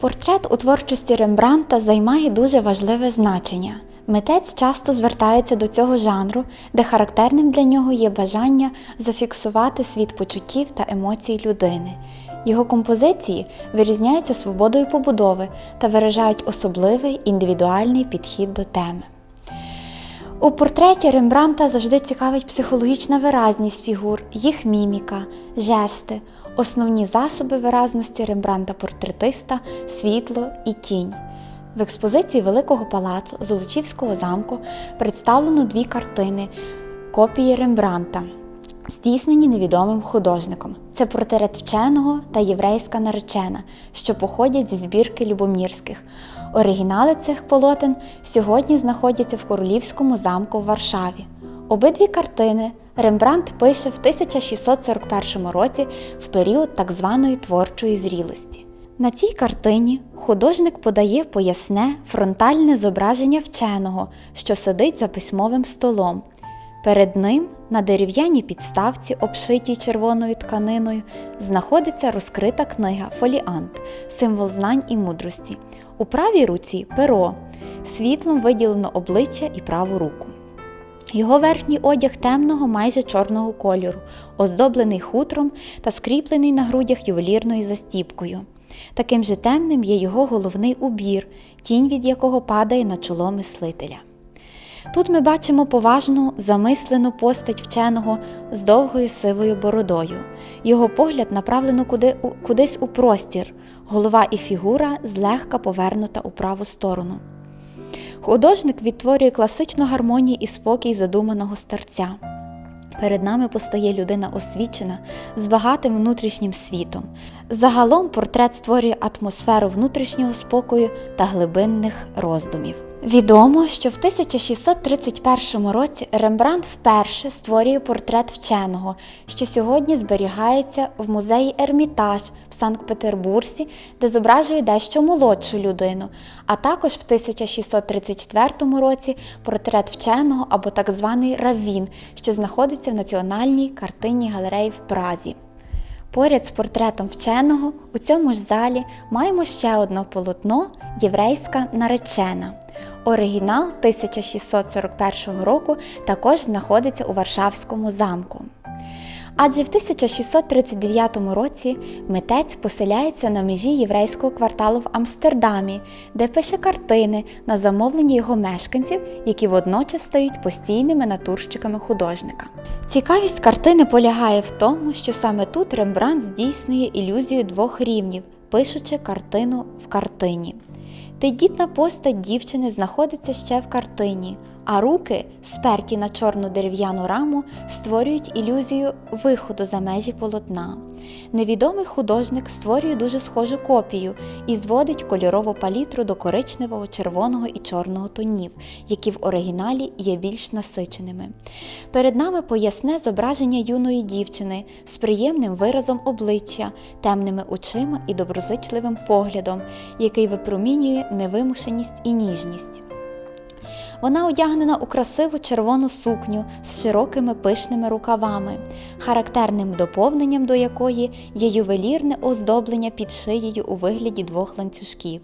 Портрет у творчості Рембранта займає дуже важливе значення. Митець часто звертається до цього жанру, де характерним для нього є бажання зафіксувати світ почуттів та емоцій людини. Його композиції вирізняються свободою побудови та виражають особливий індивідуальний підхід до теми. У портреті Рембранта завжди цікавить психологічна виразність фігур, їх міміка, жести, основні засоби виразності Рембранта-портретиста, світло і тінь. В експозиції Великого палацу Золочівського замку представлено дві картини копії Рембранта, здійснені невідомим художником. Це портрет вченого та єврейська наречена, що походять зі збірки Любомірських. Оригінали цих полотен сьогодні знаходяться в Королівському замку в Варшаві. Обидві картини Рембрандт пише в 1641 році в період так званої творчої зрілості. На цій картині художник подає поясне фронтальне зображення вченого, що сидить за письмовим столом. Перед ним на дерев'яній підставці, обшитій червоною тканиною, знаходиться розкрита книга Фоліант, символ знань і мудрості. У правій руці перо, світлом виділено обличчя і праву руку. Його верхній одяг темного, майже чорного кольору, оздоблений хутром та скріплений на грудях ювелірною застіпкою. Таким же темним є його головний убір, тінь від якого падає на чоло мислителя. Тут ми бачимо поважну, замислену постать вченого з довгою сивою бородою. Його погляд направлено куди, кудись у простір, голова і фігура злегка повернута у праву сторону. Художник відтворює класичну гармонію і спокій задуманого старця. Перед нами постає людина освічена з багатим внутрішнім світом. Загалом портрет створює атмосферу внутрішнього спокою та глибинних роздумів. Відомо, що в 1631 році Рембрандт вперше створює портрет вченого, що сьогодні зберігається в музеї Ермітаж в Санкт-Петербурзі, де зображує дещо молодшу людину, а також в 1634 році портрет вченого або так званий равін, що знаходиться в Національній картинній галереї в Празі. Поряд з портретом вченого у цьому ж залі маємо ще одне полотно Єврейська наречена. Оригінал 1641 року також знаходиться у Варшавському замку. Адже в 1639 році митець поселяється на межі єврейського кварталу в Амстердамі, де пише картини на замовлення його мешканців, які водночас стають постійними натурщиками художника. Цікавість картини полягає в тому, що саме тут Рембрандт здійснює ілюзію двох рівнів, пишучи картину в картині. Тендітна постать дівчини знаходиться ще в картині, а руки, сперті на чорну дерев'яну раму, створюють ілюзію виходу за межі полотна. Невідомий художник створює дуже схожу копію і зводить кольорову палітру до коричневого, червоного і чорного тонів, які в оригіналі є більш насиченими. Перед нами поясне зображення юної дівчини з приємним виразом обличчя, темними очима і доброзичливим поглядом, який випромінює невимушеність і ніжність. Вона одягнена у красиву червону сукню з широкими пишними рукавами, характерним доповненням до якої є ювелірне оздоблення під шиєю у вигляді двох ланцюжків.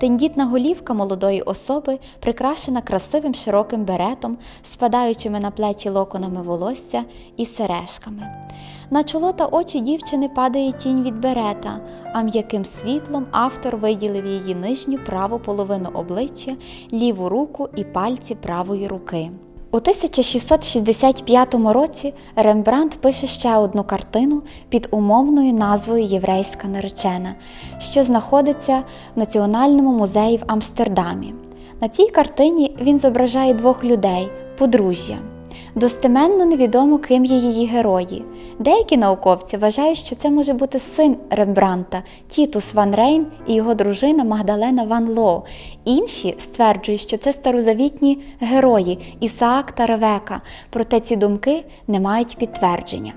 Тендітна голівка молодої особи прикрашена красивим широким беретом, спадаючими на плечі локонами волосся і сережками. На чоло та очі дівчини падає тінь від берета, а м'яким світлом автор виділив її нижню праву половину обличчя, ліву руку і пальці правої руки. У 1665 році Рембрандт пише ще одну картину під умовною назвою Єврейська наречена, що знаходиться в Національному музеї в Амстердамі. На цій картині він зображає двох людей подружжя. Достеменно невідомо, ким є її герої. Деякі науковці вважають, що це може бути син Рембранта Тітус Ван Рейн і його дружина Магдалена Ван Лоо. Інші стверджують, що це старозавітні герої Ісаак та Ревека, проте ці думки не мають підтвердження.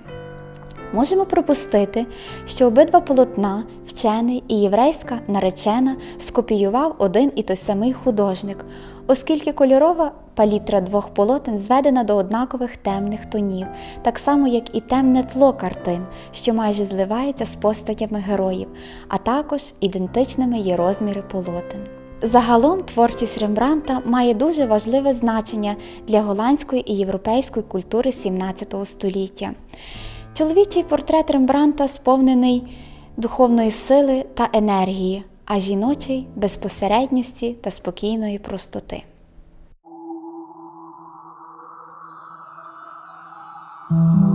Можемо пропустити, що обидва полотна, вчений і єврейська наречена, скопіював один і той самий художник, оскільки кольорова Палітра двох полотен зведена до однакових темних тонів, так само як і темне тло картин, що майже зливається з постатями героїв, а також ідентичними є розміри полотен. Загалом творчість Рембранта має дуже важливе значення для голландської і європейської культури 17 століття. Чоловічий портрет Рембранта сповнений духовної сили та енергії, а жіночий безпосередньості та спокійної простоти. Oh.